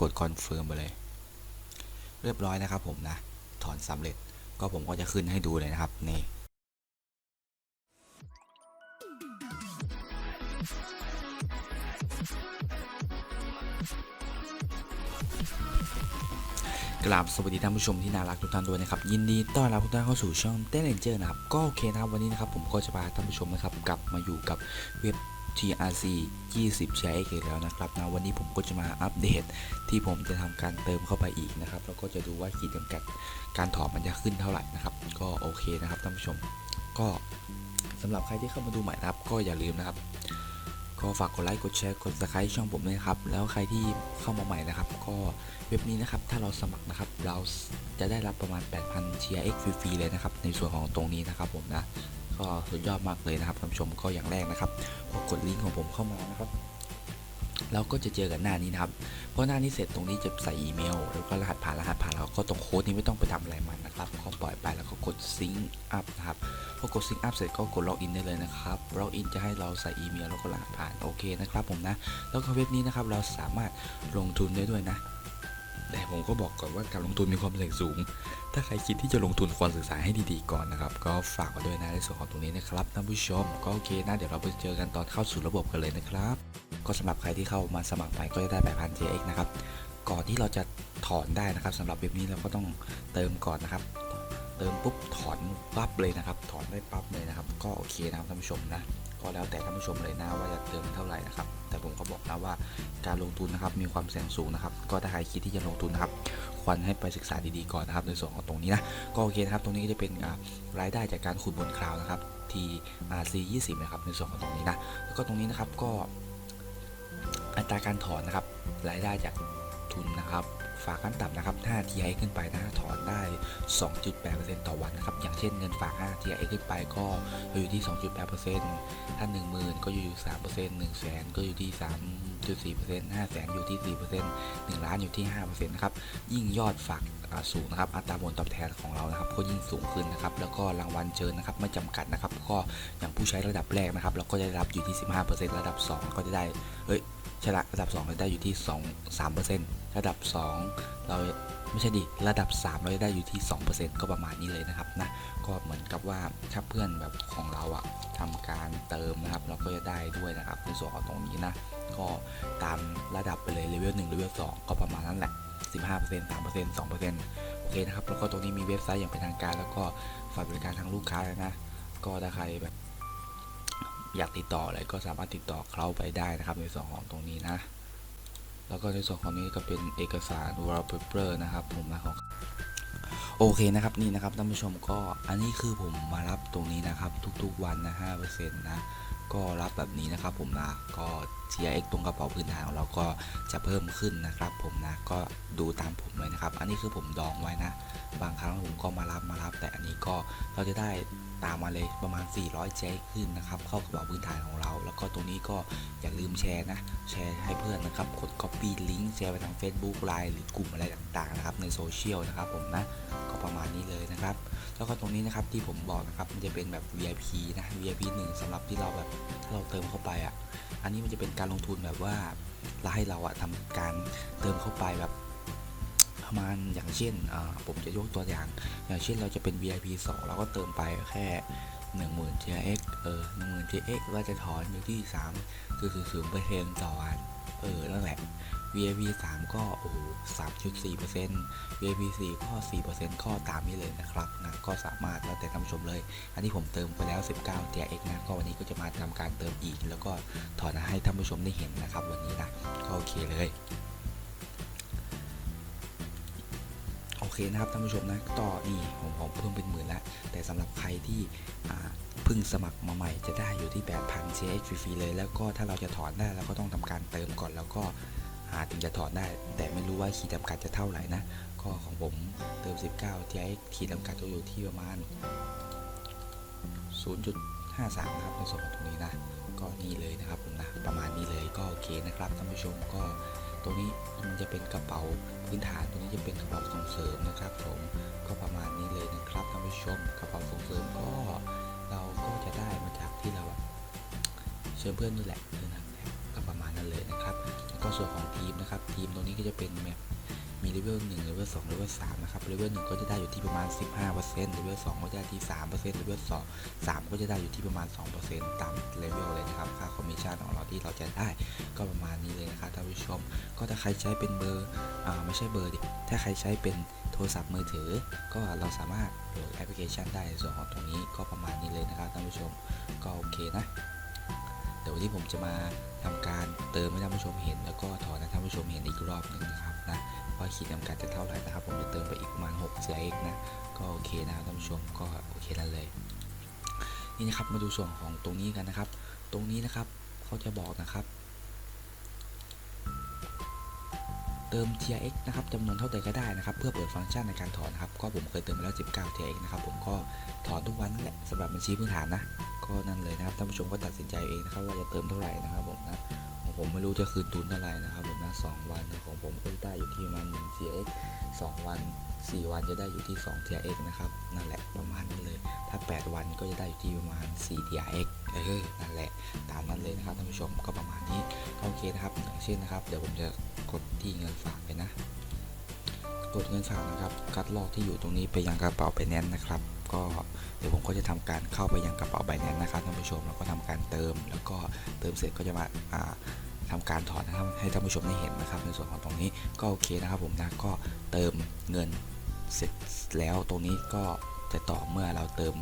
กดคอนเฟิร์มไปเลย เรียบร้อยนะครับผมนะ ถอนสำเร็จก็ผมก็จะขึ้นให้ดูเลยนะครับนี่กราบสวัสดีท่านผู้ชมที่น่ารักทุกท่านด้วยนะครับ ยินดีต้อนรับทุกท่านเข้าสู่ช่องเต้นเลนเจอร์นะครับ ก็โอเคนะครับ วันนี้นะครับผมก็จะพาท่านผู้ชมนะครับกลับมาอยู่กับเว็บ TRC 20 ใช้อีกแล้วนะครับนะวันนี้ผมก็จะมาอัปเดตที่ผมจะทำการเติมเข้าไปอีกนะครับแล้วก็จะดูว่าขีดจำกัดการถอนมันจะขึ้นเท่าไหร่นะครับ ก็โอเคนะครับท่านผู้ชม ก็สำหรับใครที่เข้ามาดูใหม่นะครับ ก็อย่าลืมนะครับ ก็ฝากกดไลค์กดแชร์กด subscribe ช่องผมด้วยครับ แล้วใครที่เข้ามาใหม่นะครับ ก็เว็บนี้นะครับถ้าเราสมัครนะครับเราจะได้รับประมาณ 8,000 TRX ฟรีๆเลยนะครับในส่วนของตรงนี้นะครับผมนะ ก็สุดยอดมากเลยนะครับท่านผู้ชมก็อย่างแรกนะครับพอกดลิงก์ของผมเข้ามานะครับเราก็จะเจอกันหน้านี้นะครับเพราะหน้านี้เสร็จตรงนี้จะใส่อีเมล แล้วก็รหัสผ่านรหัสผ่านเราก็ตรงโค้ดนี้ไม่ต้องไปทำอะไรมันนะครับก็ปล่อยไปแล้วก็กดซิงค์อัพนะครับพอกดซิงค์อัพเสร็จก็กดล็อกอินได้เลยนะครับล็อกอินจะให้เราใส่อีเมลแล้วก็รหัสผ่านโอเคนะครับผมนะแล้วก็เว็บนี้นะครับเราสามารถลงทุนได้ด้วยนะ แต่ผมก็บอกก่อนว่าการลงทุนมีความเสี่ยงสูง ถ้าใครคิดที่จะลงทุนควรศึกษาให้ดีๆก่อนนะครับ ก็ฝากไว้ด้วยนะในส่วนของตรงนี้นะครับท่านผู้ชม ก็โอเคนะเดี๋ยวเราไปเจอกันตอนเข้าสู่ระบบกันเลยนะครับ ก็สำหรับใครที่เข้ามาสมัครใหม่ก็จะได้8,000 JX นะครับ ก่อนที่เราจะถอนได้นะครับสำหรับเว็บนี้เราก็ต้องเติมก่อนนะครับ เติมปุ๊บถอนปั๊บเลยนะครับ ถอนได้ปั๊บเลยนะครับ ก็โอเคนะครับท่านผู้ชมนะ ก็แล้วแต่ท่านผู้ชมเลยนะว่าจะเติมเท่าไหร่นะครับ แต่ผมก็บอกนะว่า การลงทุนนะครับมีความเสี่ยงสูงนะครับก็ถ้าใครคิดที่จะลงทุนนะครับควรให้ไปศึกษาดีๆก่อนนะครับในส่วนของตรงนี้นะก็โอเคนะครับตรงนี้จะเป็นรายได้จากการขุดบนคลาวนะครับ TRC 20นะครับในส่วนของตรงนี้นะแล้วก็ตรงนี้นะครับก็อัตราการถอนนะครับรายได้จากทุนนะครับฝากขั้นต่ำนะครับ 5 TI ขึ้นไปนะถอนได้ 2.8%ต่อวันนะครับ อย่างเช่นเงินฝาก 5 TI ขึ้นไปก็อยู่ที่ 2.8%ถ้า 10,000 ก็อยู่ที่3% 1 0 0 0 0 0 ก็อยู่ที่ 3.4% 5 0 0 0 0 0อยู่ที่ 4% 1 ล้านอยู่ที่ 5%นะครับ ยิ่งยอดฝากสูงนะครับ อัตราผลตอบแทนของเรานะครับ ก็ยิ่งสูงขึ้นนะครับ แล้วก็รางวัลเชิญนะครับ ไม่จำกัดนะครับ ก็อย่างผู้ใช้ระดับแรกนะครับ เราก็จะได้รับอยู่ที่ 15%ระดับ 2 ก็จะได้ เฮ้ยชนะระดับ 2 เราได้อยู่ที่ 2 3%ระดับ 2 เรา ไม่ใช่ดิระดับ 3 เราจะได้อยู่ที่ 2%ก็ประมาณนี้เลยนะครับนะก็เหมือนกับว่าถ้าเพื่อนแบบของเราอะทำการเติมนะครับ เราก็จะได้ด้วยนะครับในส่วนของตรงนี้นะก็ตามระดับไปเลยเลเวล1เลเวล2ก็ประมาณนั้นแหละ15% 3% 2%โอเคนะครับแล้วก็ตรงนี้มีเว็บไซต์อย่างเป็นทางการ แล้วก็ฝ่ายบริการทางลูกค้าเลยนะก็ถ้าใครแบบอยากติดต่ออะไรก็สามารถติดต่อเขาไปได้นะครับในส่วนของตรงนี้นะ แล้วก็ในส่วนของนี้ก็เป็นเอกสาร wallpaper นะครับผมมาของโอเคนะครับนี่นะครับท่านผู้ชมก็อันนี้คือผมมารับตรงนี้นะครับทุกๆวันนะ5%นะ ก็รับแบบนี้นะครับผมนะก็ TRX ตรงกระเป๋าพื้นฐานของเราก็จะเพิ่มขึ้นนะครับผมนะก็ดูตามผมเลยนะครับ อันนี้คือผมดองไว้นะ บางครั้งผมก็มารับมารับแต่อันนี้ก็เราจะได้ตามมาเลยประมาณ 400 เจขึ้นนะครับ เข้ากระเป๋าพื้นฐานของเรา แล้วก็ตรงนี้ก็อย่าลืมแชร์นะ แชร์ให้เพื่อนนะครับ กด copy ลิงก์แชร์ไปทาง Facebook ไลน์หรือกลุ่มอะไรต่างๆนะครับในโซเชียลนะครับผมนะก็ประมาณนี้เลยนะครับ แล้วก็ตรงนี้นะครับที่ผมบอกนะครับมันจะเป็นแบบ VIP นะ VIP 1สำหรับที่เราแบบเราเติมเข้าไปอะ อันนี้มันจะเป็นการลงทุนแบบว่าเราให้เราอะทำการเติมเข้าไปแบบประมาณอย่างเช่นอ่าผมจะยกตัวอย่าง อย่างเช่นเราจะเป็น VIP 2 เราก็เติมไปแค่10,000 TRX เออ10,000 TRX เราจะถอนอยู่ที่3คือสูงไปเทนต่อวัน VIP 3 ก็โอ้โห3.4% VIP 4 ก็4%ก็ตามนี้เลยนะครับนะก็สามารถแล้วแต่ท่านผู้ชมเลย อันนี้ผมเติมไปแล้ว 19 TRX นะก็วันนี้ก็จะมาทำการเติมอีก แล้วก็ถอนให้ท่านผู้ชมได้เห็นนะครับ วันนี้นะก็โอเคเลยโอเคนะครับท่านผู้ชมนะต่อนี่ผมผมเพิ่มเป็นหมื่นล้วแต่สำหรับใครที่เพิ่งสมัครมาใหม่จะได้อยู่ที่ 8,000 CH ฟรีๆเลย แล้วก็ถ้าเราจะถอนได้เราก็ต้องทำการเติมก่อนแล้วก็ อาถึงจะถอนได้ แต่ไม่รู้ว่าขีดจำกัดจะเท่าไหร่นะก็ของผมเติม 19 TX ขีดจำกัดจะอยู่ที่ประมาณ 0.53 นะครับในส่วนของตรงนี้นะ ก็นี่เลยนะครับผมนะ ประมาณนี้เลยก็โอเคนะครับท่านผู้ชมก็ตรงนี้มันจะเป็นกระเป๋าพื้นฐานตรงนี้จะเป็นกระเป๋าส่งเสริมนะครับผมก็ประมาณนี้เลยนะครับท่านผู้ชมกระเป๋าส่งเสริมก็เราก็จะได้มาจากที่เราเชิญเพื่อนนี่แหละ ก็ส่วนของทีมนะครับทีมตรงนี้ก็จะเป็นแบบมีเลเวล1เลเวล2เลเวล3นะครับเลเวล1ก็จะได้อยู่ที่ประมาณ 15%เลเวล2ก็จะได้ที่3%เลเวล2 3ก็จะได้อยู่ที่ประมาณ 2%ตามเลเวลเลยนะครับค่าคอมมิชชั่นของเราที่เราจะได้ก็ประมาณนี้เลยนะครับท่านผู้ชม ก็ถ้าใครใช้เป็นเบอร์อ่าไม่ใช่เบอร์ดิถ้าใครใช้เป็นโทรศัพท์มือถือ ก็เราสามารถโหลดแอปพลิเคชันได้ในส่วนของตรงนี้ก็ประมาณนี้เลยนะครับท่านผู้ชมก็โอเคนะ แต่วันนี้ผมจะมาทำการเติมให้ท่านผู้ชมเห็น แล้วก็ถอนให้ท่านผู้ชมเห็นอีกรอบหนึ่งนะครับนะว่าขีดจำกัดจะเท่าไหร่นะครับ ผมจะเติมไปอีกประมาณ6 CX นะก็โอเคนะครับท่านผู้ชมก็โอเคแล้วเลยนี่นะครับมาดูส่วนของตรงนี้กันนะครับ ตรงนี้นะครับเขาจะบอกนะครับ เติม TRX นะครับจำนวนเท่าใดก็ได้นะครับ เพื่อเปิดฟังก์ชันในการถอนนะครับ ก็ผมเคยเติมไปแล้ว 19 TRX นะครับผมก็ถอนทุกวันนั่นแหละสำหรับบัญชีพื้นฐานนะ ก็นั่นเลยนะครับท่านผู้ชมก็ตัดสินใจเองนะครับว่าจะเติมเท่าไหร่นะครับผมนะของผมไม่รู้จะคืนทุนเท่าไหร่นะครับผมนะ2วันของผมก็ได้อยู่ที่ประมาณ1 TRX 2 วัน 4 วันจะได้อยู่ที่2 TRX นะครับนั่นแหละประมาณนั้นเลย ถ้า 8 วันก็จะได้อยู่ที่ประมาณ4 TRX เออนั่นแหละตามนั้นเลยนะครับท่านผู้ชมก็ประมาณนี้ก็โอเคนะครับอย่างเช่นนะครับเดี๋ยวผมจะ กดที่เงินฝากไปนะ กดเงินฝากนะครับ คัดลอกที่อยู่ตรงนี้ไปยังกระเป๋าไปแนนนะครับ ก็เดี๋ยวผมก็จะทำการเข้าไปยังกระเป๋าไบแนนนะครับท่านผู้ชมแล้วก็ทำการเติม แล้วก็เติมเสร็จก็จะมาาทำการถอนนะครับให้ท่านผู้ชมได้เห็นนะครับ ในส่วนของตรงนี้ก็โอเคนะครับผมนะก็เติมเงินเสร็จแล้วตรงนี้ก็จะต่อเมื่อเราเติม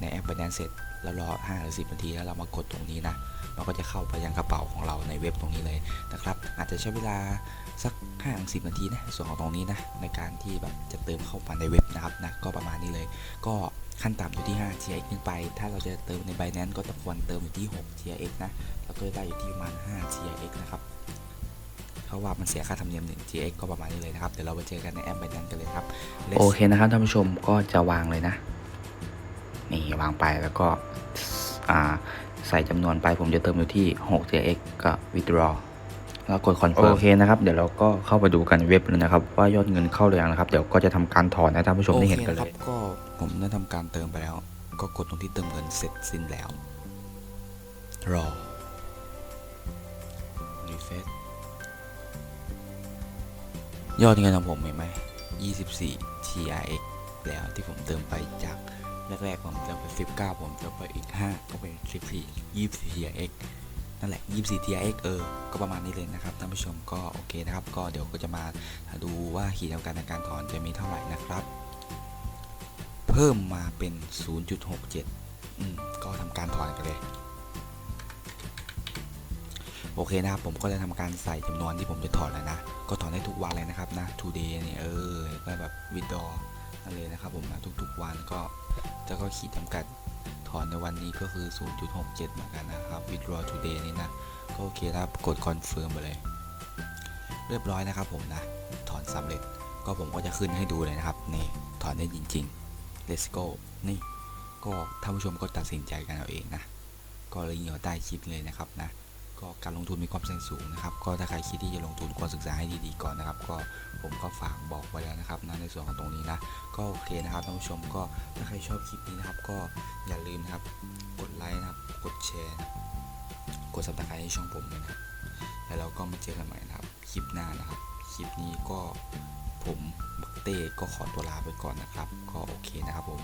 ในแอปไบแนนเสร็จ แล้วรอ5หรือ10นาทีแล้วเรามากดตรงนี้นะมันก็จะเข้าไปยังกระเป๋าของเราในเว็บตรงนี้เลยนะครับ อาจจะใช้เวลาสัก5ถึง10นาทีนะส่วนของตรงนี้นะในการที่แบบจะเติมเข้ามาในเว็บนะครับนะก็ประมาณนี้เลย ก็ขั้นต่ำอยู่ที่5 TRX ขึ้นไป ถ้าเราจะเติมใน Binance ก็ต้องควรเติมอยู่ที่6 TRX นะ แล้วก็ได้อยู่ที่ประมาณ5 TRX นะครับเพราะว่ามันเสียค่าธรรมเนียม1 TRX ก็ประมาณนี้เลยนะครับ เดี๋ยวเราไปเจอกันในแอป Binance กันเลยครับ โอเคนะครับท่านผู้ชมก็จะวางเลยนะ นี่วางไปแล้วก็อ่าใส่จำนวนไปผมจะเติมอยู่ที่6 TRX ก็ withdraw แล้วกดคอนเฟิร์มโอเคนะครับ เดี๋ยวเราก็เข้าไปดูกันเว็บเลยนะครับ ว่ายอดเงินเข้าหรือยังนะครับ เดี๋ยวก็จะทำการถอนให้ท่านผู้ชมได้เห็นกันเลยก็ผมได้ทำการเติมไปแล้ว ก็กดตรงที่เติมเงินเสร็จสิ้นแล้วรอรีเฟซยอดเงินของผมเห็นไหม24 TRX แล้วที่ผมเติมไปจาก แรกๆผมเติมไป19 ผมเติมไปอีก 5 ก็เป็น 14 24 TRX นั่นแหละ 24 TRX เออ ก็ประมาณนี้เลยนะครับท่านผู้ชมก็โอเคนะครับ ก็เดี๋ยวก็จะมาดูว่าขีดจำกัดในการถอนจะมีเท่าไหร่นะครับ เพิ่มมาเป็น 0.67 อืม ก็ทำการถอนกันเลยโอเคนะครับผมก็จะทำการใส่จำนวนที่ผมจะถอนแล้วนะ ก็ถอนได้ทุกวันเลยนะครับนะ today เนี่ยเออก็แบบวิดดอ นั่นเลยนะครับผมนะทุกๆวันก็จะก็ขีดจำกัดถอนในวันนี้ก็คือ 0.67 เหมือนกันนะครับ withdraw today นี่นะ ก็โอเคนะครับกด confirm ไปเลย เรียบร้อยนะครับผมนะ ถอนสำเร็จก็ผมก็จะขึ้นให้ดูเลยนะครับ นี่ ถอนได้จริง ๆ let's go นี่ ก็ท่านผู้ชมก็ตัดสินใจกันเอาเองนะ ก็เลยเหนียวใต้คลิปเลยนะครับนะ ก็การลงทุนมีความเสี่ยงสูงนะครับ ก็ถ้าใครคิดที่จะลงทุนควรศึกษาให้ดีๆก่อนนะครับ ก็ ผมก็ฝากบอกไว้แล้วนะครับนะในส่วนของตรงนี้นะ ก็โอเคนะครับท่านผู้ชมก็ถ้าใครชอบคลิปนี้นะครับ ก็อย่าลืมนะครับ กดไลค์นะครับ กดแชร์ กดสับกด subscribe ให้ช่องผมด้วยนะครับแล้วเราก็มาเจอกันใหม่นะครับ คลิปหน้านะครับ คลิปนี้ก็ผมบักเต้ก็ขอตัวลาไปก่อนนะครับ ก็โอเคนะครับผม